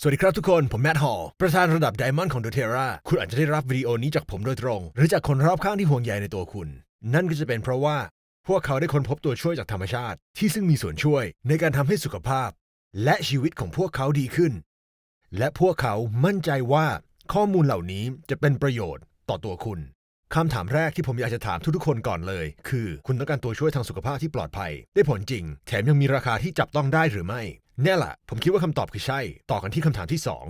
สวัสดีครับทุกคน ผมแมทฮอลประธานระดับไดมอนด์ของ doTERRA คุณอาจจะได้รับวิดีโอนี้จากผมโดยตรง หรือจากคนรอบข้างที่ห่วงใยในตัวคุณ นั่นก็จะเป็นเพราะว่า พวกเขาได้ค้นพบตัวช่วยจากธรรมชาติ ที่ซึ่งมีส่วนช่วยในการทำให้สุขภาพ และชีวิตของพวกเขาดีขึ้น และพวกเขามั่นใจว่าข้อมูลเหล่านี้จะเป็นประโยชน์ต่อตัวคุณคำถามแรกที่ผมอยากจะถามทุกๆคนก่อนเลย คือ คุณต้องการตัวช่วยทางสุขภาพที่ปลอดภัย ได้ผลจริง แถมยังมีราคาที่จับต้องได้หรือไม่ เนี่ยแหละผมคิดว่าคำตอบคือใช่ ต่อกันที่คำถามที่สอง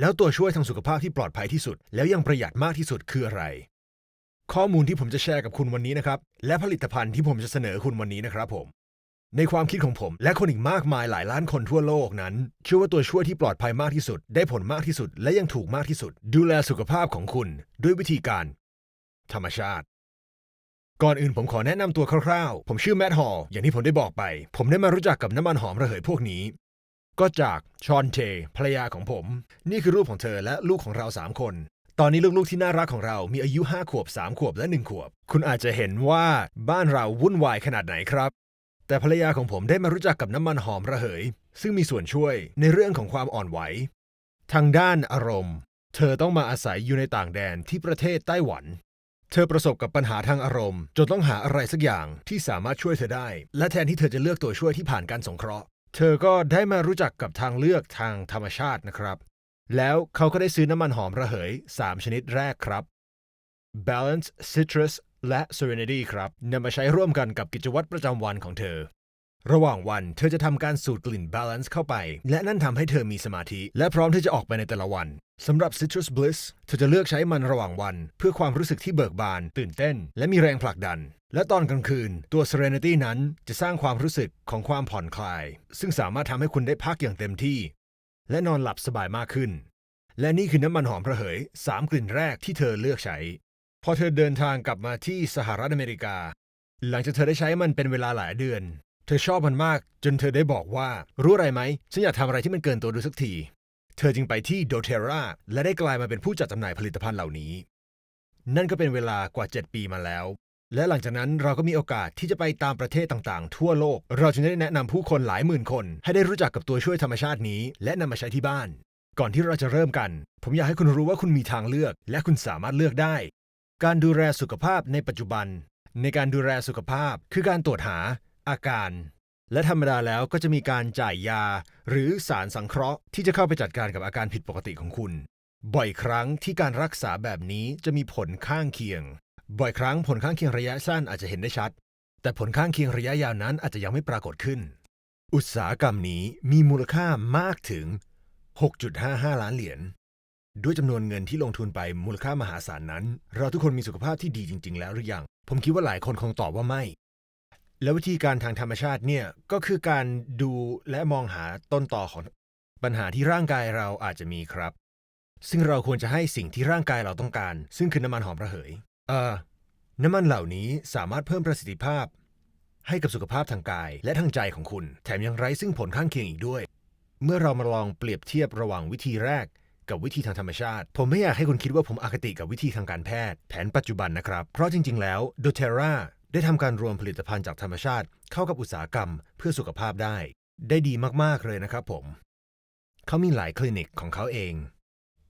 แล้วตัวช่วยทางสุขภาพที่ปลอดภัยที่สุด แล้วยังประหยัดมากที่สุดคืออะไร ข้อมูลที่ผมจะแชร์กับคุณวันนี้นะครับ และผลิตภัณฑ์ที่ผมจะเสนอคุณวันนี้นะครับผม ในความคิดของผม และคนอีกมากมายหลายล้านคนทั่วโลกนั้นเชื่อว่าตัวช่วยที่ปลอดภัยมากที่สุด ได้ผลมากที่สุด และยังถูกมากที่สุด ดูแลสุขภาพของคุณ ด้วยวิธีการ ธรรมชาติก่อนอื่นผมขอแนะนำตัวคร่าวๆ ผมชื่อแมทฮอลอย่างที่ผมได้บอกไป ผมได้มารู้จักกับน้ำมันหอมระเหยพวกนี้ ก็จากชอนเทภรรยาของผม นี่คือรูปของเธอและลูกของเรา 3 คน ตอนนี้ลูกๆที่น่ารักของเรามีอายุ 5 ขวบ 3 ขวบและ 1 ขวบ คุณอาจจะเห็นว่าบ้านเราวุ่นวายขนาดไหนครับ แต่ภรรยาของผมได้มารู้จักกับน้ำมันหอมระเหย ซึ่งมีส่วนช่วยในเรื่องของความอ่อนไหว ทางด้านอารมณ์ เธอต้องมาอาศัยอยู่ในต่างแดนที่ประเทศไต้หวัน เธอประสบกับปัญหาทางอารมณ์ จนต้องหาอะไรสักอย่างที่สามารถช่วยเธอได้ และแทนที่เธอจะเลือกตัวช่วยที่ผ่านการสงเคราะห์ เธอก็ได้มารู้จักกับทางเลือกทางธรรมชาตินะครับ แล้วเขาก็ได้ซื้อน้ำมันหอมระเหย 3 ชนิดแรกครับ Balance Citrus และ Serenity ครับนำมาใช้ร่วมกันกับกิจวัตรประจำวันของเธอ ระหว่างวันเธอจะทำการสูดกลิ่น Balance เข้าไป และนั่นทำให้เธอมีสมาธิ และพร้อมที่จะออกไปในแต่ละวันสำหรับ Citrus Bliss เธอจะเลือกใช้มันระหว่างวัน เพื่อความรู้สึกที่เบิกบาน ตื่นเต้น และมีแรงผลักดัน และตอนกลางคืนตัว Serenity นั้นจะสร้างความรู้สึกของความผ่อนคลาย ซึ่งสามารถทำให้คุณได้พักอย่างเต็มที่ และนอนหลับสบายมากขึ้น และนี่คือน้ำมันหอมระเหย 3 กลิ่นแรกที่เธอเลือกใช้ พอเธอเดินทางกลับมาที่สหรัฐอเมริกา หลังจากเธอได้ใช้มันเป็นเวลาหลายเดือน เธอชอบมันมาก จนเธอได้บอกว่า รู้อะไรไหมฉันอยากทำอะไรที่มันเกินตัวดูสักที เธอจึงไปที่ doTERRA และได้กลายมาเป็นผู้จัดจำหน่ายผลิตภัณฑ์เหล่านี้ นั่นก็เป็นเวลากว่า 7 ปีมาแล้ว และหลังจากนั้นเราก็มีโอกาสที่จะไปตามประเทศต่างๆ ทั่วโลก เราจึงได้แนะนำผู้คนหลายหมื่นคน ให้ได้รู้จักกับตัวช่วยธรรมชาตินี้ และนำมาใช้ที่บ้าน ก่อนที่เราจะเริ่มกัน ผมอยากให้คุณรู้ว่าคุณมีทางเลือก และคุณสามารถเลือกได้ การดูแลสุขภาพในปัจจุบัน ในการดูแลสุขภาพ คือการตรวจหา อาการ และธรรมดาแล้วก็จะมีการจ่ายยา หรือสารสังเคราะห์ที่จะเข้าไปจัดการกับอาการผิดปกติของคุณ บ่อยครั้งที่การรักษาแบบนี้จะมีผลข้างเคียง บ่อยครั้งผลข้างเคียงระยะสั้นอาจจะเห็นได้ชัด แต่ผลข้างเคียงระยะยาวนั้นอาจจะยังไม่ปรากฏขึ้น อุตสาหกรรมนี้มีมูลค่ามากถึง 6.55 ล้านเหรียญ ด้วยจำนวนเงินที่ลงทุนไปมูลค่ามหาศาลนั้น เราทุกคนมีสุขภาพที่ดีจริง ๆ แล้วหรือยัง ผมคิดว่าหลายคนคงตอบว่าไม่ แล้ววิธีการทางธรรมชาติเนี่ยก็คือการดูและมองหาต้นต่อของปัญหาที่ร่างกายเราอาจจะมีครับ ซึ่งเราควรจะให้สิ่งที่ร่างกายเราต้องการ ซึ่งคือน้ำมันหอมระเหย อ่อน้ำมันเหล่านี้สามารถเพิ่มประสิทธิภาพ ให้กับสุขภาพทางกายและทางใจของคุณ แถมยังไร้ซึ่งผลข้างเคียงอีกด้วย เมื่อเรามาลองเปรียบเทียบระหว่างวิธีแรกกับวิธีทางธรรมชาติ ผมไม่อยากให้คุณคิดว่าผมอคติกับวิธีทางการแพทย์ แผนปัจจุบันนะครับ เพราะจริง ๆ แล้ว doTERRA ได้ทำการรวมผลิตภัณฑ์จากธรรมชาติ เข้ากับอุตสาหกรรมเพื่อสุขภาพได้ ได้ดีมากๆเลยนะครับผม เขามีหลายคลินิกของเขาเอง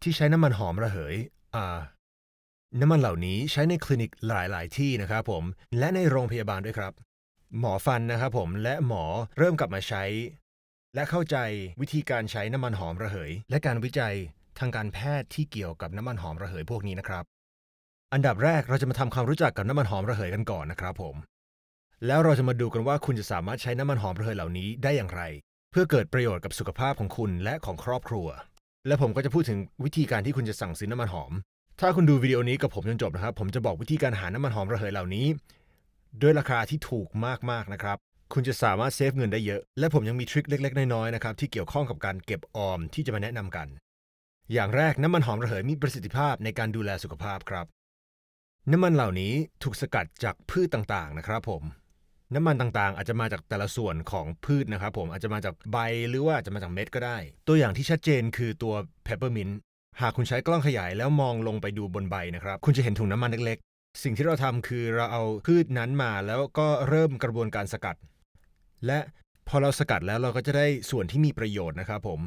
ที่ใช้น้ำมันหอมระเหย อ่า น้ำมันเหล่านี้ใช้ในคลินิกหลาย ๆ ที่นะครับผม และในโรงพยาบาลด้วยครับ หมอฟันนะครับผมและหมอเริ่มกลับมาใช้ และเข้าใจวิธีการใช้น้ำมันหอมระเหย และการวิจัยทางการแพทย์ที่เกี่ยวกับน้ำมันหอมระเหยพวกนี้นะครับ อันดับแรกเราจะมาทำความรู้จักกับน้ำมันหอมระเหยกันก่อนนะครับผม แล้วเราจะมาดูกันว่าคุณจะสามารถใช้น้ำมันหอมระเหยเหล่านี้ได้อย่างไร เพื่อเกิดประโยชน์กับสุขภาพของคุณและของครอบครัว และผมก็จะพูดถึงวิธีการที่คุณจะสั่งซื้อน้ำมันหอม ถ้าคุณดูวิดีโอนี้กับผมจนจบนะครับ ผมจะบอกวิธีการหาน้ำมันหอมระเหยเหล่านี้ ด้วยราคาที่ถูกมากๆนะครับ คุณจะสามารถเซฟเงินได้เยอะ และผมยังมีทริคเล็ก ๆ น้อยๆนะครับที่เกี่ยวข้องกับการเก็บออมที่จะมาแนะนำกัน อย่างแรกน้ำมันหอมระเหยมีประสิทธิภาพในการดูแลสุขภาพครับ น้ำมันเหล่านี้ถูกสกัดจากพืชต่างๆนะครับผมน้ำมันต่างๆ อาจจะมาจากแต่ละส่วนของพืชนะครับผมอาจจะมาจากใบหรือว่าอาจจะมาจากเม็ดก็ได้ ตัวอย่างที่ชัดเจนคือตัว peppermint หากคุณใช้กล้องขยายแล้วมองลงไปดูบนใบนะครับ คุณจะเห็นถุงน้ำมันเล็กๆ สิ่งที่เราทำคือเราเอาพืชนั้นมาแล้วก็เริ่มกระบวนการสกัด และพอเราสกัดแล้วเราก็จะได้ส่วนที่มีประโยชน์นะครับผม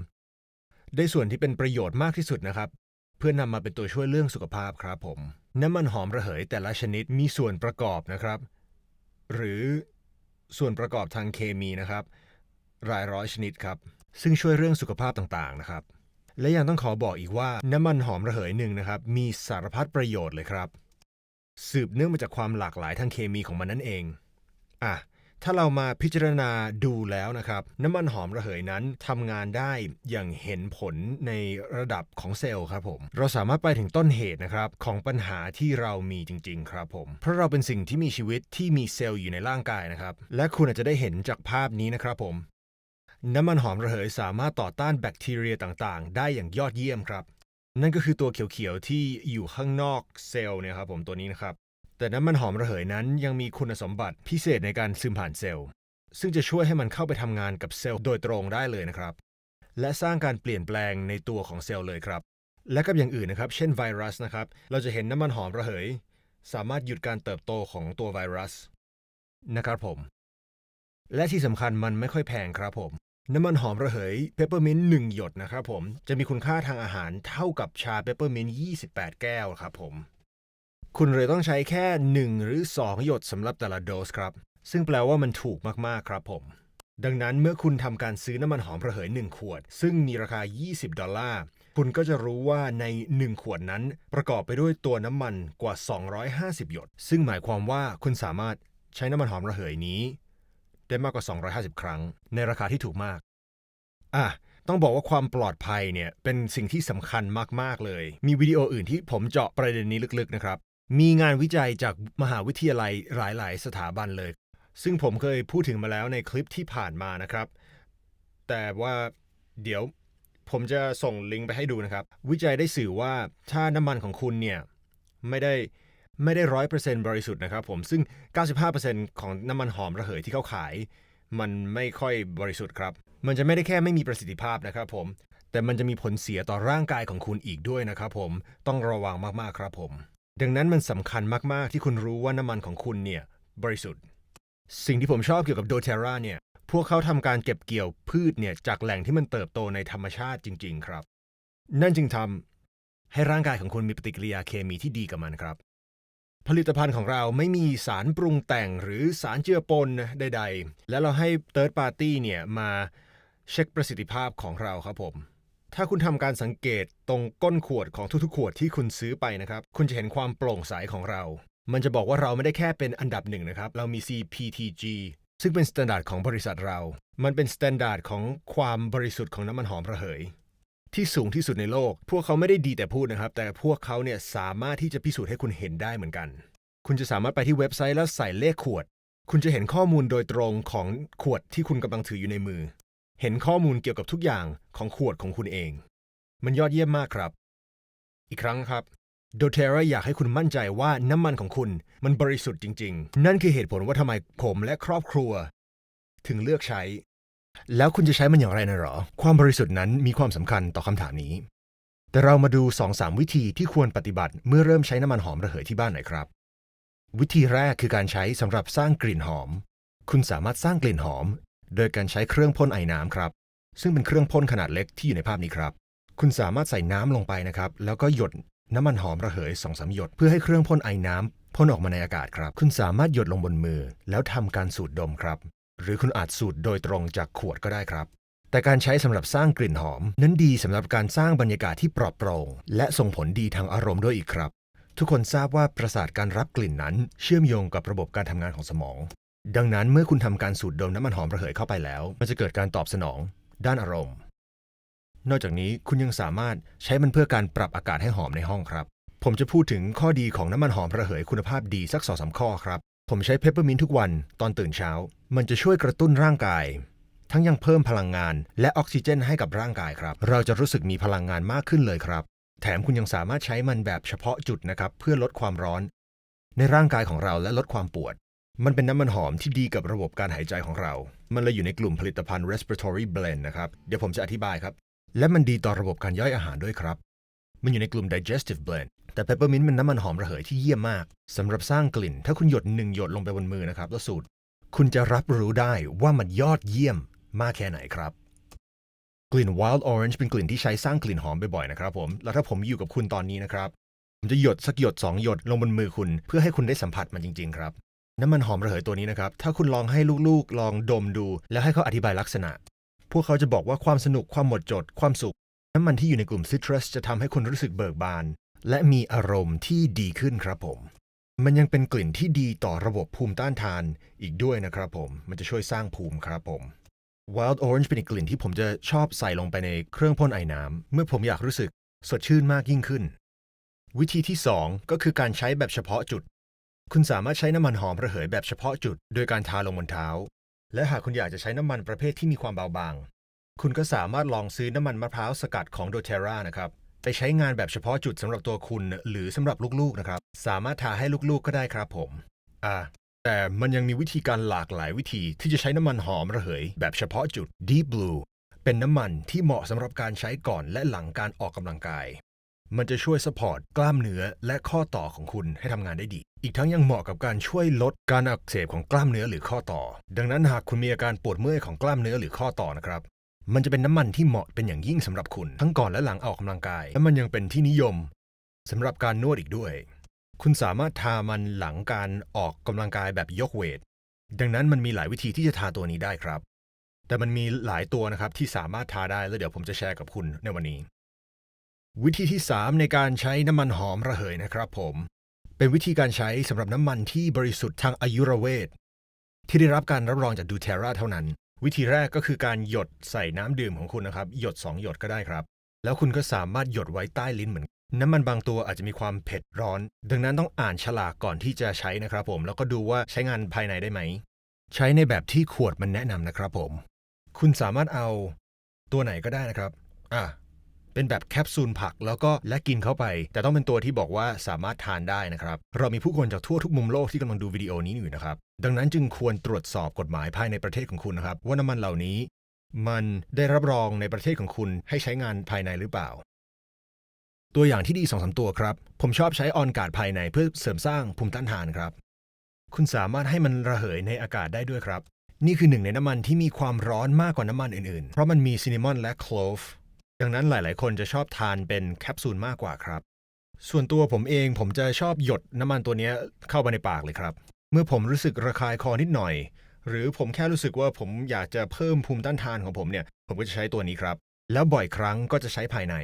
ได้ส่วนที่เป็นประโยชน์มากที่สุดนะครับ เพื่อนำมาเป็นตัวช่วยเรื่องสุขภาพครับผม น้ำมันหอมระเหยแต่ละชนิดมีส่วนประกอบนะครับ หรือส่วนประกอบทางเคมีนะครับหลายร้อยชนิดครับ ซึ่งช่วยเรื่องสุขภาพต่างๆนะครับ และยังต้องขอบอกอีกว่าน้ำมันหอมระเหยหนึ่งนะครับ มีสารพัดประโยชน์เลยครับ สืบเนื่องมาจากความหลากหลายทางเคมีของมันนั่นเองอะถ้าเรามาพิจารณาดูแล้วนะครับ น้ำมันหอมระเหยนั้นทำงานได้อย่างเห็นผลในระดับของเซลล์ครับผม เราสามารถไปถึงต้นเหตุนะครับของปัญหาที่เรามีจริง ๆ ครับผม เพราะเราเป็นสิ่งที่มีชีวิตที่มีเซลล์อยู่ในร่างกายนะครับ และคุณอาจจะได้เห็นจากภาพนี้นะครับผม น้ำมันหอมระเหยสามารถต่อต้านแบคทีเรียต่างๆ ได้อย่างยอดเยี่ยมครับ นั่นก็คือตัวเขียวๆที่อยู่ข้างนอกเซลล์เนี่ยครับผมตัวนี้นะครับ แต่น้ำมันหอมระเหยนั้นยังมีคุณสมบัติพิเศษในการซึมผ่านเซลล์ ซึ่งจะช่วยให้มันเข้าไปทำงานกับเซลล์โดยตรงได้เลยนะครับ และสร้างการเปลี่ยนแปลงในตัวของเซลล์เลยครับ และกับอย่างอื่นนะครับ เช่นไวรัสนะครับ เราจะเห็นน้ำมันหอมระเหย สามารถหยุดการเติบโตของตัวไวรัสนะครับผม และที่สำคัญมันไม่ค่อยแพงครับผม น้ำมันหอมระเหยเปปเปอร์มินต์หนึ่งหยดนะครับผม จะมีคุณค่าทางอาหารเท่ากับชาเปปเปอร์มินต์28 แก้วครับผม คุณเลยต้องใช้แค่ 1 หรือ 2 หยดสำหรับแต่ละโดสครับ ซึ่งแปลว่ามันถูกมากๆครับผม ดังนั้นเมื่อคุณทำการซื้อน้ำมันหอมระเหย 1 ขวด ซึ่งมีราคา 20 ดอลลาร์ คุณก็จะรู้ว่าใน 1 ขวดนั้น ประกอบไปด้วยตัวน้ำมันกว่า 250 หยด ซึ่งหมายความว่าคุณสามารถใช้น้ำมันหอมระเหยนี้ ได้มากกว่า 250 ครั้ง ในราคาที่ถูกมาก อะ ต้องบอกว่าความปลอดภัยเนี่ย เป็นสิ่งที่สำคัญมาก ๆ เลย มีวิดีโออื่นที่ผมเจาะประเด็นนี้ลึกๆ นะครับ มีงานวิจัยจากมหาวิทยาลัยหลาย ๆ สถาบันเลย ซึ่งผมเคยพูดถึงมาแล้วในคลิปที่ผ่านมานะครับ แต่ว่าเดี๋ยวผมจะส่งลิงก์ไปให้ดูนะครับ วิจัยได้สื่อว่าถ้าน้ำมันของคุณเนี่ยไม่ได้ ไม่ได้ร้อยเปอร์เซ็นต์บริสุทธิ์นะครับผมซึ่ง 95%ของน้ำมันหอมระเหยที่เขาขาย มันไม่ค่อยบริสุทธิ์ครับ มันจะไม่ได้แค่ไม่มีประสิทธิภาพนะครับผม แต่มันจะมีผลเสียต่อร่างกายของคุณอีกด้วยนะครับผมต้องระวังมากๆครับผม ดังนั้นมันสำคัญมากๆที่คุณรู้ว่าน้ำมันของคุณเนี่ยบริสุทธิ์ สิ่งที่ผมชอบเกี่ยวกับโดเทราเนี่ยพวกเขาทำการเก็บเกี่ยวพืชเนี่ยจากแหล่งที่มันเติบโตในธรรมชาติจริง ๆ ครับ นั่นจึงทำให้ร่างกายของคุณมีปฏิกิริยาเคมีที่ดีกับมันครับ ผลิตภัณฑ์ของเราไม่มีสารปรุงแต่งหรือสารเจือปนใด ๆ และเราให้ Third Party เนี่ยมาเช็คประสิทธิภาพของเราครับผม ถ้าคุณทำการสังเกตตรงก้นขวดของทุกๆ ขวดที่คุณซื้อไปนะครับ คุณจะเห็นความโปร่งใสของเรา มันจะบอกว่าเราไม่ได้แค่เป็นอันดับหนึ่งนะครับ เรามี CPTG ซึ่งเป็นมาตรฐานของบริษัทเรา มันเป็นมาตรฐานของความบริสุทธิ์ของน้ำมันหอมระเหย ที่สูงที่สุดในโลก พวกเขาไม่ได้ดีแต่พูดนะครับ แต่พวกเขาเนี่ยสามารถที่จะพิสูจน์ให้คุณเห็นได้เหมือนกัน คุณจะสามารถไปที่เว็บไซต์แล้วใส่เลขขวด คุณจะเห็นข้อมูลโดยตรงของขวดที่คุณกำลังถืออยู่ในมือ เห็นข้อมูลเกี่ยวกับทุกอย่างของขวดของคุณเอง มันยอดเยี่ยมมากครับ อีกครั้งครับโดเทราอยากให้คุณมั่นใจว่าน้ำมันของคุณมันบริสุทธิ์จริง ๆ นั่นคือเหตุผลว่าทำไมผมและครอบครัว ถึงเลือกใช้ แล้วคุณจะใช้มันอย่างไรนะหรอ ความบริสุทธิ์นั้นมีความสำคัญต่อคำถามนี้ แต่เรามาดู2-3วิธีที่ควรปฏิบัติเมื่อเริ่มใช้น้ำมันหอมระเหยที่บ้านหน่อยครับ วิธีแรกคือการใช้สำหรับสร้างกลิ่นหอม คุณสามารถสร้างกลิ่นหอม โดยการใช้เครื่องพ่นไอน้ำครับ ซึ่งเป็นเครื่องพ่นขนาดเล็กที่อยู่ในภาพนี้ครับ คุณสามารถใส่น้ำลงไปนะครับ แล้วก็หยดน้ำมันหอมระเหย2องสาหยด เพื่อให้เครื่องพ่นไอน้ำพ่นออกมาในอากาศครับ คุณสามารถหยดลงบนมือ แล้วทำการสูดดมครับ หรือคุณอาจสูดโดยตรงจากขวดก็ได้ครับ แต่การใช้สำหรับสร้างกลิ่นหอม นั้นดีสำหรับการสร้างบรรยากาศที่ปลอดโปร่งและส่งผลดีทางอารมณ์ด้วยอีกครับ ทุกคนทราบว่าประสาทการรับกลิ่นนั้น เชื่อมโยงกับระบบการทำงานของสมอง ดังนั้นเมื่อคุณทำการสูดดมน้ำมันหอมระเหยเข้าไปแล้ว มันจะเกิดการตอบสนอง ด้านอารมณ์ นอกจากนี้คุณยังสามารถใช้มันเพื่อการปรับอากาศให้หอมในห้องครับ ผมจะพูดถึงข้อดีของน้ำมันหอมระเหยคุณภาพดีสักสองสามข้อครับ ผมใช้เพปเปอร์มินทุกวันตอนตื่นเช้า มันจะช่วยกระตุ้นร่างกาย ทั้งยังเพิ่มพลังงาน และออกซิเจนให้กับร่างกายครับ เราจะรู้สึกมีพลังงานมากขึ้นเลยครับ แถมคุณยังสามารถใช้มันแบบเฉพาะจุดนะครับ เพื่อลดความร้อน ในร่างกายของเราและลดความปวด มันเป็นน้ำมันหอมที่ดีกับระบบการหายใจของเรา มันเลยอยู่ในกลุ่มผลิตภัณฑ์ respiratory blend นะครับ เดี๋ยวผมจะอธิบายครับ และมันดีต่อระบบการย่อยอาหารด้วยครับ มันอยู่ในกลุ่ม digestive blend แต่ peppermint มันน้ำมันหอมระเหยที่เยี่ยมมากสำหรับสร้างกลิ่น ถ้าคุณหยดหนึ่งหยดลงไปบนมือนะครับแล้วสูดคุณจะรับรู้ได้ว่ามันยอดเยี่ยมมากแค่ไหนครับ กลิ่น wild orange เป็นกลิ่นที่ใช้สร้างกลิ่นหอมบ่อยๆนะครับผมแล้วถ้าผมอยู่กับคุณตอนนี้นะครับผมจะหยดสักหยด2หยดลงบนมือคุณ เพื่อให้คุณได้สัมผัสมันจริงๆครับน้ำมันหอมระเหยตัวนี้นะครับ ถ้าคุณลองให้ลูกๆ ลองดมดู แล้วให้เขาอธิบายลักษณะ พวกเขาจะบอกว่าความสนุก ความหมดจด ความสุข น้ำมันที่อยู่ในกลุ่มซิตรัสจะทำให้คุณรู้สึกเบิกบาน และมีอารมณ์ที่ดีขึ้นครับผม มันยังเป็นกลิ่นที่ดีต่อระบบภูมิต้านทานอีกด้วยนะครับผม มันจะช่วยสร้างภูมิครับผม Wild Orange เป็นอีกกลิ่นที่ผมจะชอบใส่ลงไปในเครื่องพ่นไอน้ำเมื่อผมอยากรู้สึกสดชื่นมากยิ่งขึ้น วิธีที่ 2 ก็คือการใช้แบบเฉพาะจุด คุณสามารถใช้น้ำมันหอมระเหยแบบเฉพาะจุด โดยการทาลงบนเท้า และหากคุณอยากจะใช้น้ำมันประเภทที่มีความเบาบาง คุณก็สามารถลองซื้อน้ำมันมะพร้าวสกัดของ doTERRA นะครับ ไปใช้งานแบบเฉพาะจุดสำหรับตัวคุณหรือสำหรับลูกๆนะครับ สามารถทาให้ลูกๆก็ได้ครับผม อ่าแต่มันยังมีวิธีการหลากหลายวิธีที่จะใช้น้ำมันหอมระเหย แบบเฉพาะจุด Deep Blue เป็นน้ำมันที่เหมาะสำหรับการใช้ก่อนและหลังการออกกำลังกาย มันจะช่วยสปอร์ตกล้ามเนื้อและข้อต่อของคุณให้ทำงานได้ดี อีกทั้งยังเหมาะกับการช่วยลดการอักเสบของกล้ามเนื้อหรือข้อต่อ ดังนั้นหากคุณมีอาการปวดเมื่อยของกล้ามเนื้อหรือข้อต่อนะครับ มันจะเป็นน้ำมันที่เหมาะเป็นอย่างยิ่งสำหรับคุณทั้งก่อนและหลังออกกำลังกาย และมันยังเป็นที่นิยมสำหรับการนวดอีกด้วย คุณสามารถทามันหลังการออกกำลังกายแบบยกเวท ดังนั้นมันมีหลายวิธีที่จะทาตัวนี้ได้ครับ แต่มันมีหลายตัวนะครับที่สามารถทาได้แล้วเดี๋ยวผมจะแชร์กับคุณในวันนี้ วิธีที่ 3 ในการใช้น้ำมันหอมระเหยนะครับ ผม เป็นวิธีการใช้สำหรับน้ำมันที่บริสุทธิ์ทางอายุรเวทที่ได้รับการรับรองจากดูเทราเท่านั้น วิธีแรกก็คือการหยดใส่น้ำดื่มของคุณนะครับ หยด 2 หยดก็ได้ครับ แล้วคุณก็สามารถหยดไว้ใต้ลิ้นเหมือนน้ำมันบางตัวอาจจะมีความเผ็ดร้อน ดังนั้นต้องอ่านฉลากก่อนที่จะใช้นะครับผม แล้วก็ดูว่าใช้งานภายในได้ไหม ใช้ในแบบที่ขวดมันแนะนำนะครับผม คุณสามารถเอาตัวไหนก็ได้นะครับ อะ เป็นแบบแคปซูลผักแล้วก็และกินเข้าไป แต่ต้องเป็นตัวที่บอกว่าสามารถทานได้นะครับ เรามีผู้คนจากทั่วทุกมุมโลกที่กำลังดูวิดีโอนี้อยู่นะครับ ดังนั้นจึงควรตรวจสอบกฎหมายภายในประเทศของคุณนะครับว่าน้ำมันเหล่านี้ มันได้รับรองในประเทศของคุณให้ใช้งานภายในหรือเปล่า ตัวอย่างที่ดีสองสตัวครับ ผมชอบใช้ออนการ์ดภายในเพื่อเสริมสร้างภูมิต้านทานครับ คุณสามารถให้มันระเหยในอากาศได้ด้วยครับ นี่คือหนึ่งในน้ำมันที่มีความร้อนมากกว่าน้ำมันอื่นๆ เพราะมันมีซินนามอนและโคลฟ ดังนั้นหลาย ๆ คนจะชอบทานเป็นแคปซูลมากกว่าครับ ส่วนตัวผมเองผมจะชอบหยดน้ำมันตัวนี้เข้าไปในปากเลยครับ เมื่อผมรู้สึกระคายคอนิดหน่อย หรือผมแค่รู้สึกว่าผมอยากจะเพิ่มภูมิต้านทานของผมเนี่ย ผมก็จะใช้ตัวนี้ครับ แล้วบ่อยครั้งก็จะใช้ภายใน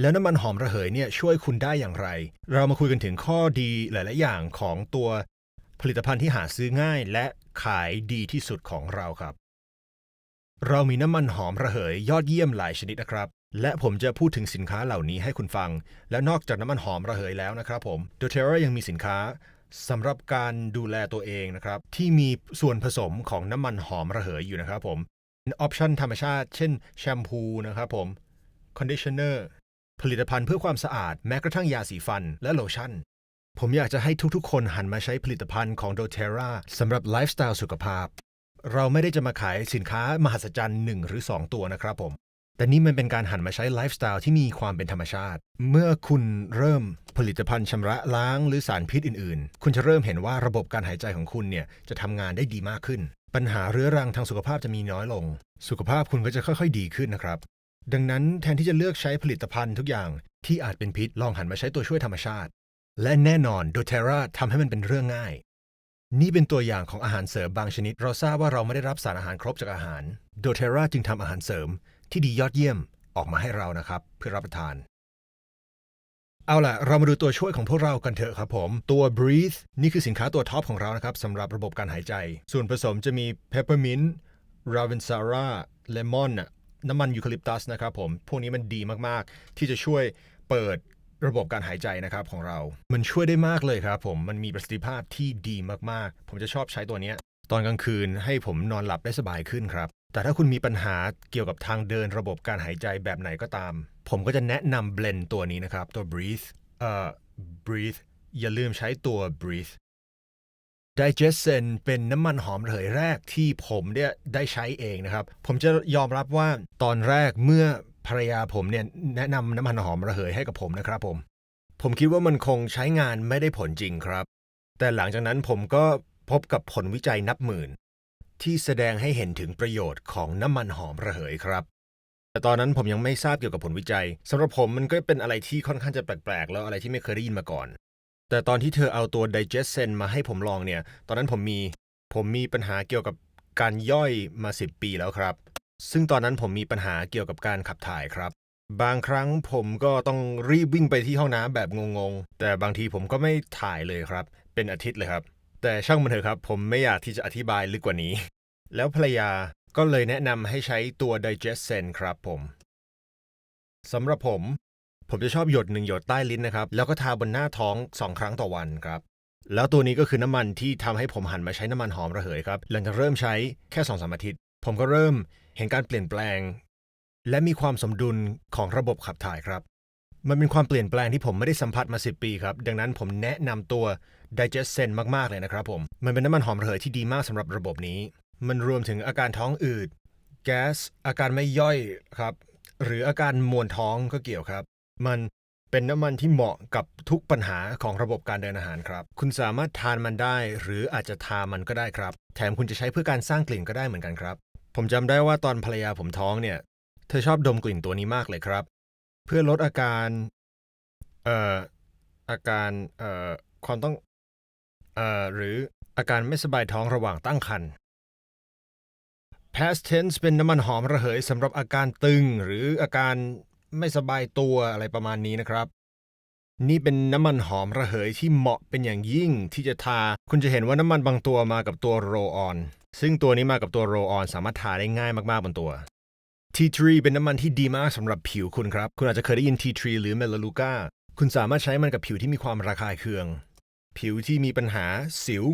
แล้วน้ำมันหอมระเหยเนี่ยช่วยคุณได้อย่างไร เรามาคุยกันถึงข้อดีหลาย ๆ อย่างของตัวผลิตภัณฑ์ที่หาซื้อง่ายและขายดีที่สุดของเราครับ เรามีน้ำมันหอมระเหยยอดเยี่ยมหลายชนิดนะครับ และผมจะพูดถึงสินค้าเหล่านี้ให้คุณฟัง และนอกจากน้ำมันหอมระเหยแล้วนะครับผม doTERRA ยังมีสินค้าสำหรับการดูแลตัวเองนะครับ ที่มีส่วนผสมของน้ำมันหอมระเหยอยู่นะครับผมเป็นออปชันธรรมชาติ เช่นแชมพูนะครับผมคอนดิชเนอร์ผลิตภัณฑ์เพื่อความสะอาดแม้กระทั่งยาสีฟันและโลชั่น ผมอยากจะให้ทุกๆ คนหันมาใช้ผลิตภัณฑ์ของ doTERRA สำหรับไลฟ์สไตล์สุขภาพ เราไม่ได้จะมาขายสินค้ามหัศจรรย์หนึ่งหรือ 2 ตัวนะครับผม แต่นี่มันเป็นการหันมาใช้ไลฟ์สไตล์ที่มีความเป็นธรรมชาติ เมื่อคุณเริ่มผลิตภัณฑ์ชำระล้างหรือสารพิษอื่นๆ คุณจะเริ่มเห็นว่าระบบการหายใจของคุณเนี่ยจะทำงานได้ดีมากขึ้น ปัญหาเรื้อรังทางสุขภาพจะมีน้อยลง สุขภาพคุณก็จะค่อยๆ ดีขึ้นนะครับ ดังนั้นแทนที่จะเลือกใช้ผลิตภัณฑ์ทุกอย่างที่อาจเป็นพิษลองหันมาใช้ตัวช่วยธรรมชาติ และแน่นอน doTERRA ทำให้มันเป็นเรื่องง่าย นี่เป็นตัวอย่างของอาหารเสริมบางชนิด เราทราบว่าเราไม่ได้รับสารอาหารครบจากอาหาร doTERRA จึงทำอาหารเสริมที่ดียอดเยี่ยมออกมาให้เรานะครับ เพื่อรับประทาน เอาล่ะ เรามาดูตัวช่วยของพวกเรากันเถอะครับผม ตัว Breathe นี่คือสินค้าตัวท็อปของเรานะครับสำหรับระบบการหายใจ ส่วนผสมจะมี Peppermint Ravensara Lemon น่ะน้ำมันยูคาลิปตัสนะครับผม พวกนี้มันดีมาก ๆ ที่จะช่วยเปิด ระบบการหายใจนะครับของเรา มันช่วยได้มากเลยครับผมมันมีประสิทธิภาพที่ดีมากๆ ผมจะชอบใช้ตัวนี้ตอนกลางคืนให้ผมนอนหลับได้สบายขึ้นครับ แต่ถ้าคุณมีปัญหาเกี่ยวกับทางเดินระบบการหายใจแบบไหนก็ตาม ผมก็จะแนะนำเบลนตัวนี้นะครับ ตัว breathe เอ่อ breathe อย่าลืมใช้ตัว breathe Digesten เป็นน้ำมันหอมระเหยแรกที่ผมเนี่ยได้ใช้เองนะครับ ผมจะยอมรับว่าตอนแรกเมื่อ ภรรยาผมเนี่ยแนะนำน้ำมันหอมระเหยให้กับผมนะครับผม ผมคิดว่ามันคงใช้งานไม่ได้ผลจริงครับ แต่หลังจากนั้นผมก็พบกับผลวิจัยนับหมื่น ที่แสดงให้เห็นถึงประโยชน์ของน้ำมันหอมระเหยครับ แต่ตอนนั้นผมยังไม่ทราบเกี่ยวกับผลวิจัยสำหรับผมมันก็เป็นอะไรที่ค่อนข้างจะแปลกๆ แล้วอะไรที่ไม่เคยได้ยินมาก่อน แต่ตอนที่เธอเอาตัว Digesten มาให้ผมลองเนี่ย ตอนนั้นผมมีผมมีปัญหาเกี่ยวกับการย่อยมา 10 ปีแล้วครับ ซึ่งตอนนั้นผมมีปัญหาเกี่ยวกับการขับถ่ายครับ บางครั้งผมก็ต้องรีบวิ่งไปที่ห้องน้ำแบบงงๆ แต่บางทีผมก็ไม่ถ่ายเลยครับ เป็นอาทิตย์เลยครับ แต่ช่างมันเถอะครับ ผมไม่อยากที่จะอธิบายลึกกว่านี้ แล้วภรรยาก็เลยแนะนำให้ใช้ตัว Digestsen ครับผมสำหรับผม ผมจะชอบหยดหนึ่งหยดใต้ลิ้นนะครับ แล้วก็ทาบนหน้าท้อง2ครั้งต่อวันครับ แล้วตัวนี้ก็คือน้ำมันที่ทำให้ผมหันมาใช้น้ำมันหอมระเหยครับ หลังจากเริ่มใช้แค่2องสามอาทิตย์ ผมก็เริ่มเห็นการเปลี่ยนแปลง และมีความสมดุลของระบบขับถ่ายครับ มันเป็นความเปลี่ยนแปลงที่ผมไม่ได้สัมผัสมา 10 ปีครับ ดังนั้นผมแนะนำตัว Digesten มาก ๆ เลยนะครับผม มันเป็นน้ำมันหอมระเหยที่ดีมากสำหรับระบบนี้ มันรวมถึงอาการท้องอืด แก๊ส อาการไม่ย่อยครับ หรืออาการมวนท้องก็เกี่ยวครับ มันเป็นน้ำมันที่เหมาะกับทุกปัญหาของระบบการเดินอาหารครับ คุณสามารถทานมันได้ หรืออาจจะทามันก็ได้ครับ แถมคุณจะใช้เพื่อการสร้างกลิ่นก็ได้เหมือนกันครับ ผมจำได้ว่าตอนภรรยาผมท้องเนี่ย เธอชอบดมกลิ่นตัวนี้มากเลยครับ เพื่อลดอาการ เอ่อ อาการ เอ่อ ความต้อง เอ่อ หรืออาการไม่สบายท้องระหว่างตั้งครรภ์ past tense เป็นน้ำมันหอมระเหยสำหรับอาการตึงหรืออาการไม่สบายตัวอะไรประมาณนี้นะครับ นี่เป็นน้ำมันหอมระเหยที่เหมาะเป็นอย่างยิ่งที่จะทา คุณจะเห็นว่าน้ำมันบางตัวมากับตัวโรออน ซึ่งตัวนี้มากับตัวโรออนสามารถทาได้ง่ายมากๆบนตัว Tea tree เป็นน้ำมันที่ดีมากสำหรับผิวคุณครับ คุณอาจจะเคยได้ยิน Tea tree หรือ Melaleuca คุณสามารถใช้มันกับผิวที่มีความระคายเคือง ผิวที่มีปัญหาสิว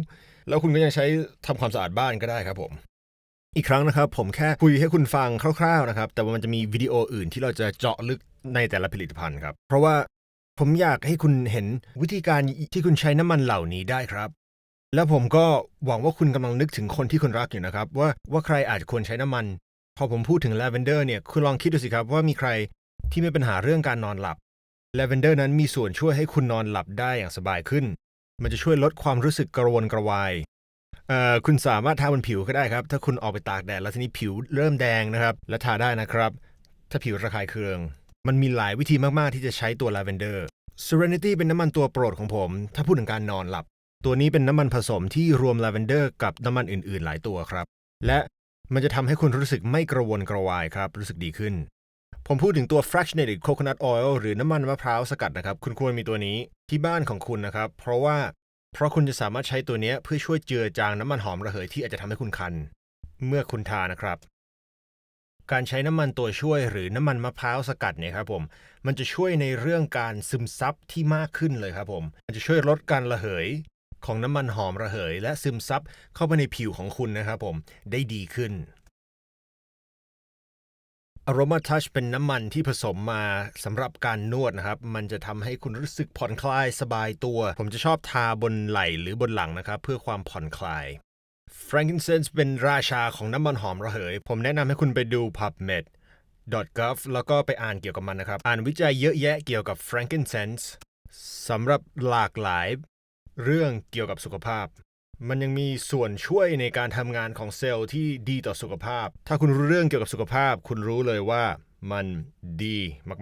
แล้วคุณก็ยังใช้ทำความสะอาดบ้านก็ได้ครับผม อีกครั้งนะครับผมแค่คุยให้คุณฟังคร่าวๆนะครับ แต่ว่ามันจะมีวิดีโออื่นที่เราจะเจาะลึกในแต่ละผลิตภัณฑ์ครับ เพราะว่า ผมอยากให้คุณเห็นวิธีการที่คุณใช้น้ำมันเหล่านี้ได้ครับ แล้วผมก็หวังว่าคุณกำลังนึกถึงคนที่คุณรักอยู่นะครับ ว่าว่าใครอาจควรใช้น้ำมัน พอผมพูดถึงลาเวนเดอร์เนี่ยคุณลองคิดดูสิครับว่ามีใครที่มีปัญหาเรื่องการนอนหลับลาเวนเดอร์นั้นมีส่วนช่วยให้คุณนอนหลับได้อย่างสบายขึ้น มันจะช่วยลดความรู้สึกกระวนกระวายเอ่อคุณสามารถทาบนผิวก็ได้ครับ ถ้าคุณออกไปตากแดดแล้วทีนี้ผิวเริ่มแดงนะครับ และทาได้นะครับ ถ้าผิวระคายเคือง มันมีหลายวิธีมากๆที่จะใช้ตัวลาเวนเดอร์ Serenity เป็นน้ำมันตัวโปรดของผม ถ้าพูดถึงการนอนหลับ ตัวนี้เป็นน้ำมันผสมที่รวมลาเวนเดอร์กับน้ำมันอื่นๆ หลายตัวครับ และมันจะทำให้คุณรู้สึกไม่กระวนกระวายครับ รู้สึกดีขึ้น ผมพูดถึงตัว fractionated coconut oil หรือน้ำมันมะพร้าวสกัดนะครับ คุณควรมีตัวนี้ที่บ้านของคุณนะครับ เพราะว่าเพราะคุณจะสามารถใช้ตัวนี้เพื่อช่วยเจือจางน้ำมันหอมระเหยที่อาจจะทำให้คุณคัน เมื่อคุณทานะครับ การใช้น้ำมันตัวช่วยหรือน้ำมันมะพร้าวสกัดเนี่ยครับผมมันจะช่วยในเรื่องการซึมซับที่มากขึ้นเลยครับผม มันจะช่วยลดการระเหยของน้ำมันหอมระเหย และซึมซับเข้าไปในผิวของคุณนะครับผมได้ดีขึ้น Aroma Touch เป็นน้ำมันที่ผสมมาสำหรับการนวดนะครับ มันจะทำให้คุณรู้สึกผ่อนคลายสบายตัว ผมจะชอบทาบนไหล่หรือบนหลังนะครับ เพื่อความผ่อนคลาย Frankincense เป็นราชาของน้ำมันหอมระเหย ผมแนะนำให้คุณไปดู PubMed .gov แล้วก็ไปอ่านเกี่ยวกับมันนะครับ อ่านวิจัยเยอะแยะเกี่ยวกับ frankincense สำหรับหลากหลายเรื่องเกี่ยวกับสุขภาพ มันยังมีส่วนช่วยในการทำงานของเซลล์ที่ดีต่อสุขภาพ ถ้าคุณรู้เรื่องเกี่ยวกับสุขภาพ คุณรู้เลยว่ามันดี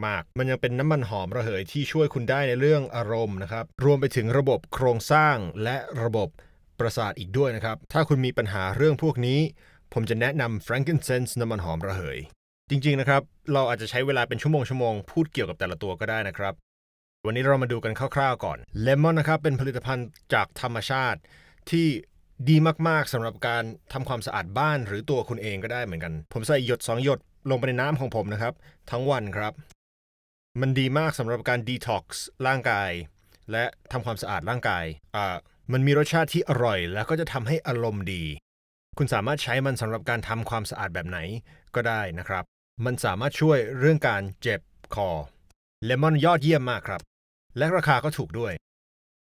มากๆ มันยังเป็นน้ำมันหอมระเหยที่ช่วยคุณได้ในเรื่องอารมณ์นะครับ รวมไปถึงระบบโครงสร้างและระบบ ประสาทอีกด้วยนะครับ ถ้าคุณมีปัญหาเรื่องพวกนี้ ผมจะแนะนำ frankincense น้ำมันหอมระเหย จริง ๆ นะครับ เราอาจจะใช้เวลาเป็นชั่วโมงชั่วโมงพูดเกี่ยวกับแต่ละตัวก็ได้นะครับ วันนี้เรามาดูกันคร่าวๆก่อนเลมอนนะครับเป็นผลิตภัณฑ์จากธรรมชาติที่ดีมากๆสำหรับการทำความสะอาดบ้านหรือตัวคุณเองก็ได้เหมือนกัน ผมใส่หยด2หยดลงไปในน้ำของผมนะครับ ทั้งวันครับ มันดีมากสำหรับการดีท็อกซ์ร่างกาย และทำความสะอาดร่างกายอ่า มันมีรสชาติที่อร่อย แล้วก็จะทำให้อารมณ์ดี คุณสามารถใช้มันสำหรับการทำความสะอาดแบบไหนก็ได้นะครับ มันสามารถช่วยเรื่องการเจ็บคอ เลมอนยอดเยี่ยมมากครับ และราคาก็ถูกด้วย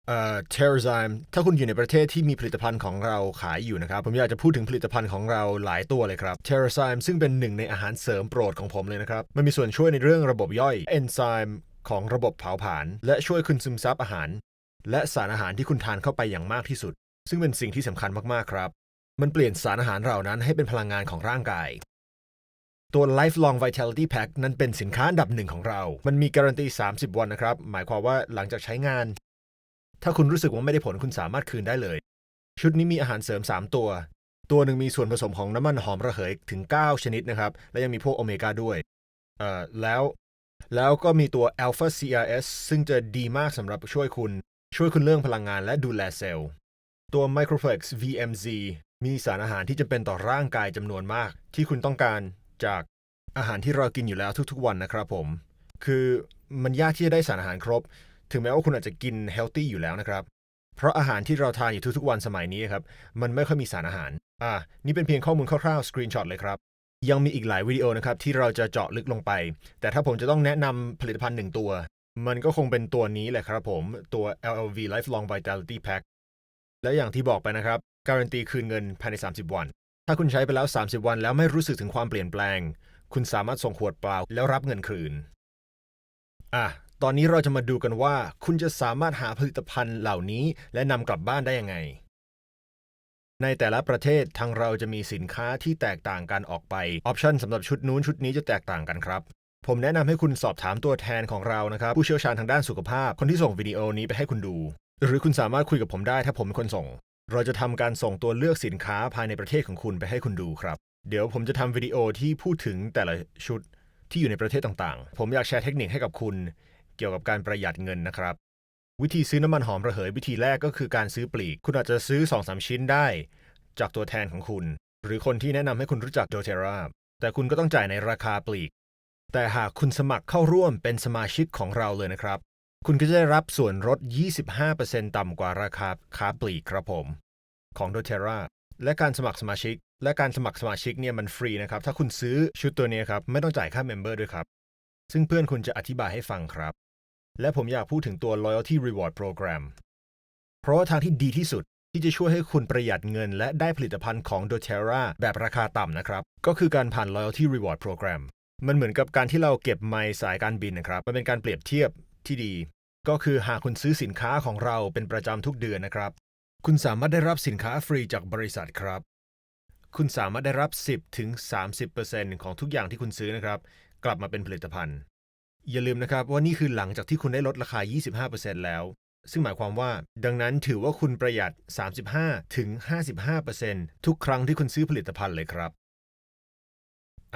เอ่อ t e r r a z y m ถ้าคุณอยู่ในประเทศที่มีผลิตภัณฑ์ของเราขายอยู่นะครับ ผมอยากจะพูดถึงผลิตภัณฑ์ของเราหลายตัวเลยครับ t e r r a z y m ซึ่งเป็นหนึ่งในอาหารเสริมโปรดของผมเลยนะครับ มันมีส่วนช่วยในเรื่องระบบย่อยเอนไซม์ของระบบเผาผลาญและช่วยคุณซึมซับอาหาร และสารอาหารที่คุณทานเข้าไปอย่างมากที่สุด ซึ่งเป็นสิ่งที่สำคัญมากๆครับ มันเปลี่ยนสารอาหารเหล่านั้นให้เป็นพลังงานของร่างกาย ตัว Lifelong Vitality Pack นั้นเป็นสินค้าอันดับหนึ่งของเรา มันมีการันตี 30 วันนะครับ หมายความว่าหลังจากใช้งาน ถ้าคุณรู้สึกว่าไม่ได้ผลคุณสามารถคืนได้เลย ชุดนี้มีอาหารเสริม 3 ตัว ตัวหนึ่งมีส่วนผสมของน้ำมันหอมระเหยถึง 9 ชนิดนะครับ และยังมีพวกโอเมก้าด้วย เอ่อแล้วแล้วก็มีตัว Alpha CRS ซึ่งจะดีมากสำหรับช่วยคุณ ช่วยคุณเรื่องพลังงานและดูแลเซลล์ ตัว Microflex VMZ มีสารอาหารที่จำเป็นต่อร่างกายจำนวนมาก ที่คุณต้องการจากอาหารที่เรากินอยู่แล้วทุกๆวันนะครับผม คือมันยากที่จะได้สารอาหารครบ ถึงแม้ว่าคุณอาจจะกินเฮลตี้อยู่แล้วนะครับ เพราะอาหารที่เราทานอยู่ทุกๆวันสมัยนี้ครับ มันไม่ค่อยมีสารอาหาร อ่า นี่เป็นเพียงข้อมูลคร่าวๆ สกรีนช็อตเลยครับ ยังมีอีกหลายวิดีโอนะครับที่เราจะเจาะลึกลงไป แต่ถ้าผมจะต้องแนะนำผลิตภัณฑ์หนึ่งตัว มันก็คงเป็นตัวนี้แหละครับผมตัว LLV Lifelong Vitality Pack และอย่างที่บอกไปนะครับ การันตีคืนเงินภายใน 30 วัน ถ้าคุณใช้ไปแล้ว 30 วันแล้วไม่รู้สึกถึงความเปลี่ยนแปลง คุณสามารถส่งขวดเปล่าแล้วรับเงินคืน อะ ตอนนี้เราจะมาดูกันว่า คุณจะสามารถหาผลิตภัณฑ์เหล่านี้ และนำกลับบ้านได้ยังไง ในแต่ละประเทศทางเราจะมีสินค้าที่แตกต่างกันออกไป ออปชันสำหรับชุดนู้นชุดนี้จะแตกต่างกันครับ ผมแนะนำให้คุณสอบถามตัวแทนของเรานะครับ ผู้เชี่ยวชาญทางด้านสุขภาพ คนที่ส่งวิดีโอนี้ไปให้คุณดู หรือคุณสามารถคุยกับผมได้ถ้าผมเป็นคนส่ง เราจะทำการส่งตัวเลือกสินค้าภายในประเทศของคุณไปให้คุณดูครับ เดี๋ยวผมจะทำวิดีโอที่พูดถึงแต่ละชุดที่อยู่ในประเทศต่างๆ ผมอยากแชร์เทคนิคให้กับคุณ เกี่ยวกับการประหยัดเงินนะครับ วิธีซื้อน้ำมันหอมระเหยวิธีแรกก็คือการซื้อปลีก คุณอาจจะซื้อ 2-3 ชิ้นได้ จากตัวแทนของคุณ หรือคนที่แนะนำให้คุณรู้จักโดเทราแต่คุณก็ต้องจ่ายในราคาปลีก แต่หากคุณสมัครเข้าร่วมเป็นสมาชิกของเราเลยนะครับ คุณก็จะได้รับส่วนลด 25%ต่ำกว่าราคาค้าปลีกครับผม ของ doTERRA และการสมัครสมาชิก และการสมัครสมาชิกเนี่ยมันฟรีนะครับ ถ้าคุณซื้อชุดตัวนี้ครับ ไม่ต้องจ่ายค่าเมมเบอร์ด้วยครับ ซึ่งเพื่อนคุณจะอธิบายให้ฟังครับ และผมอยากพูดถึงตัว loyalty reward program เพราะว่าทางที่ดีที่สุดที่จะช่วยให้คุณประหยัดเงิน และได้ผลิตภัณฑ์ของ doTERRA แบบราคาต่ำนะครับ ก็คือการผ่าน loyalty reward program มันเหมือนกับการที่เราเก็บไมล์สายการบินนะครับ มันเป็นการเปรียบเทียบที่ดี ก็คือหากคุณซื้อสินค้าของเราเป็นประจำทุกเดือนนะครับ คุณสามารถได้รับสินค้าฟรีจากบริษัทครับ คุณสามารถได้รับ 10ถึง30%ของทุกอย่างที่คุณซื้อนะครับ กลับมาเป็นผลิตภัณฑ์ อย่าลืมนะครับว่านี่คือหลังจากที่คุณได้ลดราคา 25%แล้ว ซึ่งหมายความว่า ดังนั้นถือว่าคุณประหยัด 35ถึง55%ทุกครั้งที่คุณซื้อผลิตภัณฑ์เลยครับ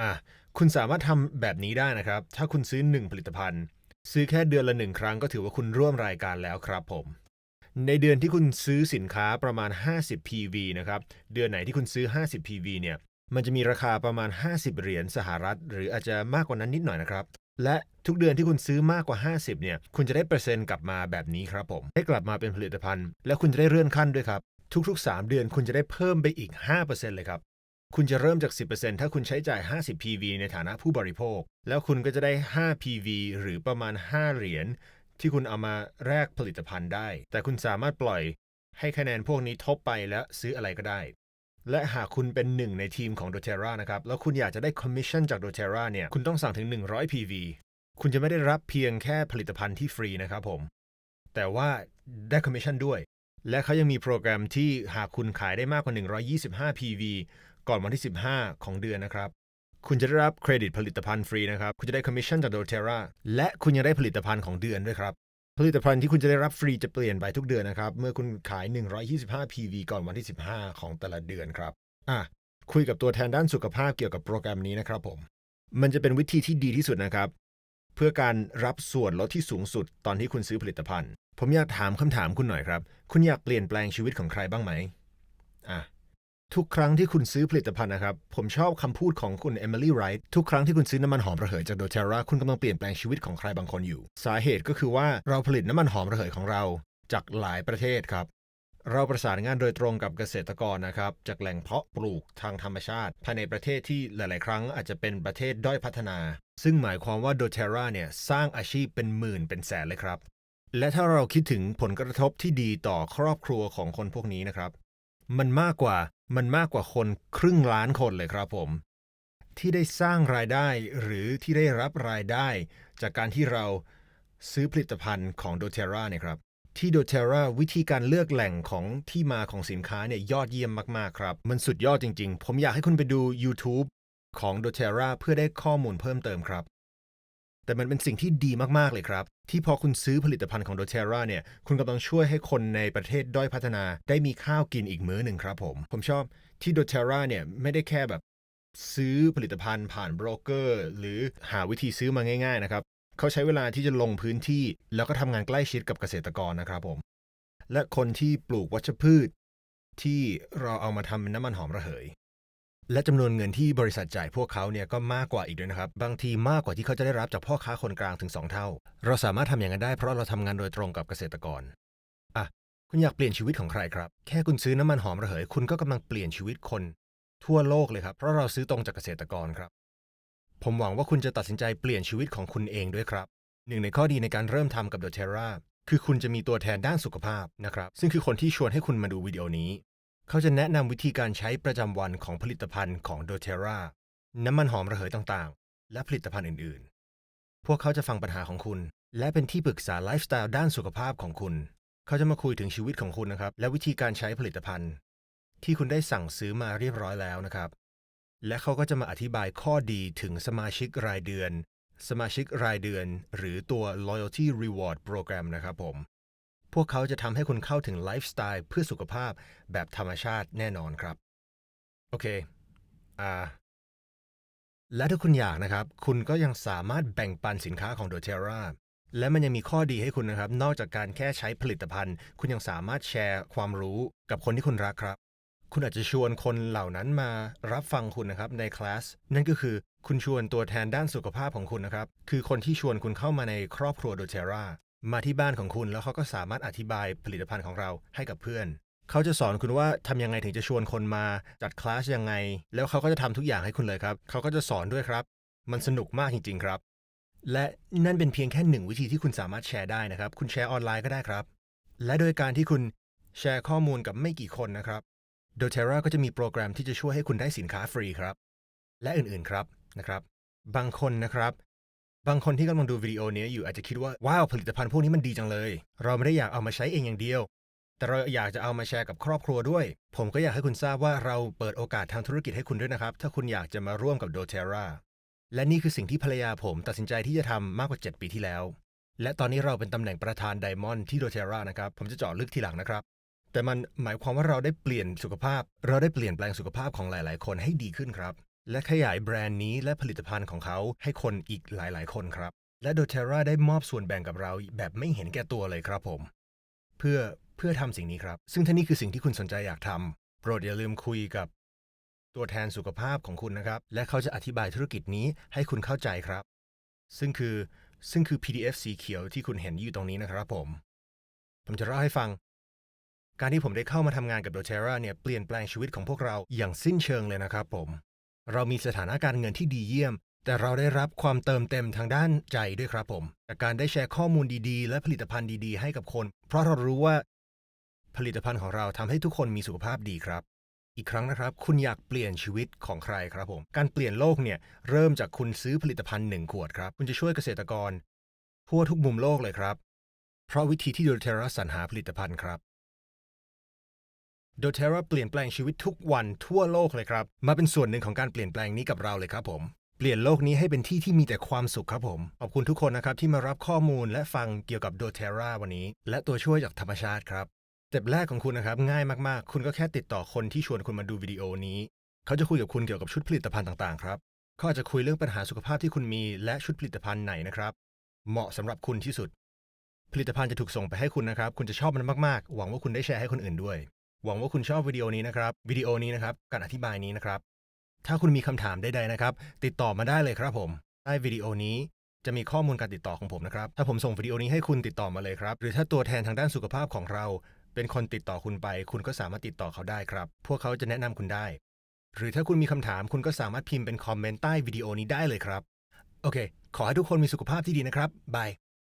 อะ คุณสามารถทำแบบนี้ได้นะครับ ถ้าคุณซื้อ 1 ผลิตภัณฑ์ ซื้อแค่เดือนละหนึ่งครั้งก็ถือว่าคุณร่วมรายการแล้วครับผม ในเดือนที่คุณซื้อสินค้าประมาณ 50 PV นะครับ เดือนไหนที่คุณซื้อ 50 PV เนี่ย มันจะมีราคาประมาณ 50 เหรียญสหรัฐ หรืออาจจะมากกว่านั้นนิดหน่อยนะครับ และทุกเดือนที่คุณซื้อมากกว่า 50 เนี่ย คุณจะได้เปอร์เซ็นต์กลับมาแบบนี้ครับผม ได้กลับมาเป็นผลิตภัณฑ์ และคุณจะได้เลื่อนขั้นด้วยครับ ทุกๆ 3 เดือนคุณจะได้เพิ่มไปอีก 5%เลยครับ คุณจะเริ่มจาก 10%ถ้าคุณใช้จ่าย 50 PV ในฐานะผู้บริโภค แล้วคุณก็จะได้ 5 PV หรือประมาณ 5 เหรียญที่คุณเอามาแลกผลิตภัณฑ์ได้ แต่คุณสามารถปล่อยให้คะแนนพวกนี้ทบไปแล้วซื้ออะไรก็ได้ และหากคุณเป็นหนึ่งในทีมของ doTERRA นะครับ แล้วคุณอยากจะได้คอมมิชชั่นจาก doTERRA เนี่ย คุณต้องสั่งถึง 100 PV คุณจะไม่ได้รับเพียงแค่ผลิตภัณฑ์ที่ฟรีนะครับผม แต่ว่าได้คอมมิชชั่นด้วย และเขายังมีโปรแกรมที่หากคุณขายได้มากกว่า 125 PV ก่อนวันที่ 15 ของเดือนนะครับ คุณจะได้รับเครดิตผลิตภัณฑ์ฟรีนะครับ คุณจะได้คอมมิชชั่นจาก doTERRA และคุณยังได้ผลิตภัณฑ์ของเดือนด้วยครับ ผลิตภัณฑ์ที่คุณจะได้รับฟรีจะเปลี่ยนไปทุกเดือนนะครับ เมื่อคุณขาย 125 PV ก่อนวันที่ 15 ของแต่ละเดือนครับ อะ คุยกับตัวแทนด้านสุขภาพเกี่ยวกับโปรแกรมนี้นะครับผม มันจะเป็นวิธีที่ดีที่สุดนะครับ เพื่อการรับส่วนลดที่สูงสุดตอนที่คุณซื้อผลิตภัณฑ์ ผมอยากถามคำถามคุณหน่อยครับ คุณอยากเปลี่ยนแปลงชีวิตของใครบ้างไหมอะ ทุกครั้งที่คุณซื้อผลิตภัณฑ์นะครับ ผมชอบคำพูดของคุณเอมิลี่ไรท์ทุกครั้งที่คุณซื้อน้ำมันหอมระเหยจากโดเทราคุณกำลังเปลี่ยนแปลงชีวิตของใครบางคนอยู่ สาเหตุก็คือว่าเราผลิตน้ำมันหอมระเหยของเราจากหลายประเทศครับ เราประสานงานโดยตรงกับเกษตรกรนะครับ จากแหล่งเพาะปลูกทางธรรมชาติ ภายในประเทศที่หลาย ๆ ครั้งอาจจะเป็นประเทศด้อยพัฒนา ซึ่งหมายความว่าโดเทราเนี่ยสร้างอาชีพเป็นหมื่นเป็นแสนเลยครับและถ้าเราคิดถึงผลกระทบที่ดีต่อครอบครัวของคนพวกนี้นะครับ มันมากกว่ามันมากกว่าคนครึ่งล้านคนเลยครับผม ที่ได้สร้างรายได้หรือที่ได้รับรายได้ จากการที่เราซื้อผลิตภัณฑ์ของ doTERRA เนี่ยครับที่ doTERRA วิธีการเลือกแหล่งของที่มาของสินค้าเนี่ยยอดเยี่ยมมากๆครับ มันสุดยอดจริงๆ ผมอยากให้คุณไปดู YouTube ของ doTERRA เพื่อได้ข้อมูลเพิ่มเติมครับ แต่มันเป็นสิ่งที่ดีมากๆเลยครับ ที่พอคุณซื้อผลิตภัณฑ์ของ doTERRA เนี่ย คุณกำลังช่วยให้คนในประเทศด้อยพัฒนาได้มีข้าวกินอีกมื้อหนึ่งครับผม ผมชอบที่ doTERRA เนี่ยไม่ได้แค่แบบซื้อผลิตภัณฑ์ผ่านโบรกเกอร์ หรือหาวิธีซื้อมาง่าย ๆ นะครับ เขาใช้เวลาที่จะลงพื้นที่ แล้วก็ทำงานใกล้ชิดกับเกษตรกรนะครับผม และคนที่ปลูกวัชพืช ที่เราเอามาทำเป็นน้ำมันหอมระเหย และจำนวนเงินที่บริษัทจ่ายพวกเขาเนี่ยก็มากกว่าอีกด้วยนะครับ บางทีมากกว่าที่เขาจะได้รับจากพ่อค้าคนกลางถึง 2 เท่า เราสามารถทำอย่างนั้นได้เพราะเราทำงานโดยตรงกับเกษตรกรอะคุณอยากเปลี่ยนชีวิตของใครครับ แค่คุณซื้อน้ำมันหอมระเหย คุณก็กำลังเปลี่ยนชีวิตคน ทั่วโลกเลยครับ เพราะเราซื้อตรงจากเกษตรกรครับ ผมหวังว่าคุณจะตัดสินใจเปลี่ยนชีวิตของคุณเองด้วยครับหนึ่งในข้อดีในการเริ่มทำกับ doTERRA คือคุณจะมีตัวแทนด้านสุขภาพนะครับซึ่งคือคนที่ชวนให้คุณมาดูวิดีโอนี้ เขาจะแนะนำวิธีการใช้ประจำวันของผลิตภัณฑ์ของ doTERRA น้ำมันหอมระเหยต่างๆ และผลิตภัณฑ์อื่นๆ พวกเขาจะฟังปัญหาของคุณ และเป็นที่ปรึกษาไลฟ์สไตล์ด้านสุขภาพของคุณ เขาจะมาคุยถึงชีวิตของคุณนะครับ และวิธีการใช้ผลิตภัณฑ์ ที่คุณได้สั่งซื้อมาเรียบร้อยแล้วนะครับ และเขาก็จะมาอธิบายข้อดีถึงสมาชิกรายเดือน สมาชิกรายเดือน หรือตัว loyalty reward program นะครับผม พวกเขาจะทำให้คุณเข้าถึงไลฟ์สไตล์เพื่อสุขภาพแบบธรรมชาติแน่นอนครับ โอเค อ่า และถ้าคุณอยากนะครับ คุณก็ยังสามารถแบ่งปันสินค้าของ doTERRA และมันยังมีข้อดีให้คุณนะครับ นอกจากการแค่ใช้ผลิตภัณฑ์ คุณยังสามารถแชร์ความรู้กับคนที่คุณรักครับ คุณอาจจะชวนคนเหล่านั้นมารับฟังคุณนะครับในคลาส นั่นก็คือคุณชวนตัวแทนด้านสุขภาพของคุณนะครับ คือคนที่ชวนคุณเข้ามาในครอบครัว doTERRA มาที่บ้านของคุณแล้วเขาก็สามารถอธิบายผลิตภัณฑ์ของเราให้กับเพื่อน เขาจะสอนคุณว่าทำยังไงถึงจะชวนคนมาจัดคลาสยังไง แล้วเขาก็จะทำทุกอย่างให้คุณเลยครับ เขาก็จะสอนด้วยครับ มันสนุกมากจริง ๆ ครับ และนั่นเป็นเพียงแค่หนึ่งวิธีที่คุณสามารถแชร์ได้นะครับ คุณแชร์ออนไลน์ก็ได้ครับ และโดยการที่คุณแชร์ข้อมูลกับไม่กี่คนนะครับ doTERRA ก็จะมีโปรแกรมที่จะช่วยให้คุณได้สินค้าฟรีครับ และอื่นๆครับนะครับ บางคนนะครับ บางคนที่กำลังดูวิดีโอนี้อยู่อาจจะคิดว่าว้าวผลิตภัณฑ์พวกนี้มันดีจังเลย เราไม่ได้อยากเอามาใช้เองอย่างเดียว แต่เราอยากจะเอามาแชร์กับครอบครัวด้วย ผมก็อยากให้คุณทราบว่าเราเปิดโอกาสทางธุรกิจให้คุณด้วยนะครับ ถ้าคุณอยากจะมาร่วมกับ doTERRA และนี่คือสิ่งที่ภรรยาผมตัดสินใจที่จะทำมากกว่า 7 ปีที่แล้ว และตอนนี้เราเป็นตำแหน่งประธานไดมอนด์ที่ doTERRA นะครับ ผมจะเจาะลึกทีหลังนะครับ แต่มันหมายความว่าเราได้เปลี่ยนสุขภาพ เราได้เปลี่ยนแปลงสุขภาพของหลาย ๆ คนให้ดีขึ้นครับ และขยายแบรนด์นี้และผลิตภัณฑ์ของเขาให้คนอีกหลาย ๆ คนครับ และ doTERRA ได้มอบส่วนแบ่งกับเราแบบไม่เห็นแก่ตัวเลยครับผม เพื่อเพื่อทำสิ่งนี้ครับ ซึ่งถ้านี่คือสิ่งที่คุณสนใจอยากทำโปรดอย่าลืมคุยกับ ตัวแทนสุขภาพของคุณนะครับ และเขาจะอธิบายธุรกิจนี้ให้คุณเข้าใจครับ ซึ่งคือซึ่งคือ PDF สีเขียวที่คุณเห็นอยู่ตรงนี้นะครับผม ผมจะเล่าให้ฟัง การที่ผมได้เข้ามาทำงานกับ doTERRA เนี่ยเปลี่ยนแปลงชีวิตของพวกเราอย่างสิ้นเชิงเลยนะครับผม เรามีสถานะการเงินที่ดีเยี่ยม แต่เราได้รับความเติมเต็มทางด้านใจด้วยครับผมจากการได้แชร์ข้อมูลดีๆ และผลิตภัณฑ์ดีๆ ให้กับคน เพราะเรารู้ว่า ผลิตภัณฑ์ของเราทำให้ทุกคนมีสุขภาพดีครับ อีกครั้งนะครับ คุณอยากเปลี่ยนชีวิตของใครครับผม การเปลี่ยนโลกเนี่ยเริ่มจากคุณซื้อผลิตภัณฑ์หนึ่งขวดครับ คุณจะช่วยเกษตรกร ทั่วทุกมุมโลกเลยครับ เพราะวิธีที่ doTERRA สรรหาผลิตภัณฑ์ครับ doTERRA เปลี่ยนแปลงชีวิตทุกวันทั่วโลกเลยครับ มาเป็นส่วนหนึ่งของการเปลี่ยนแปลงนี้กับเราเลยครับผม เปลี่ยนโลกนี้ให้เป็นที่ที่มีแต่ความสุขครับผม ขอบคุณทุกคนนะครับที่มารับข้อมูลและฟังเกี่ยวกับ doTERRA วันนี้ และตัวช่วยจากธรรมชาติครับเต็ปแรกของคุณนะครับง่ายมากๆ คุณก็แค่ติดต่อคนที่ชวนคุณมาดูวิดีโอนี้ เขาจะคุยกับคุณเกี่ยวกับชุดผลิตภัณฑ์ต่างๆครับเขาอาจจะคุยเรื่องปัญหาสุขภาพที่คุณมีและชุดผลิตภัณฑ์ไหนนะครับเหมาะสำหรับคุณที่สุด ผลิตภัณฑ์จะถูกส่งไปให้คุณนะครับ คุณจะชอบมันมากๆ หวังว่าคุณได้แชร์ให้คนอื่นด้วย หวังว่าคุณชอบวิดีโอนี้นะครับวิดีโอนี้นะครับการอธิบายนี้นะครับ ถ้าคุณมีคำถามใดๆนะครับ ติดต่อมาได้เลยครับผม ใต้วิดีโอนี้จะมีข้อมูลการติดต่อของผมนะครับ ถ้าผมส่งวิดีโอนี้ให้คุณติดต่อมาเลยครับ หรือถ้าตัวแทนทางด้านสุขภาพของเรา เป็นคนติดต่อคุณไป คุณก็สามารถติดต่อเขาได้ครับ พวกเขาจะแนะนำคุณได้ หรือถ้าคุณมีคำถามคุณก็สามารถพิมพ์เป็นคอมเมนต์ใต้วิดีโอนี้ได้เลยครับ โอเค ขอให้ทุกคนมีสุขภาพที่ดีนะครับ บาย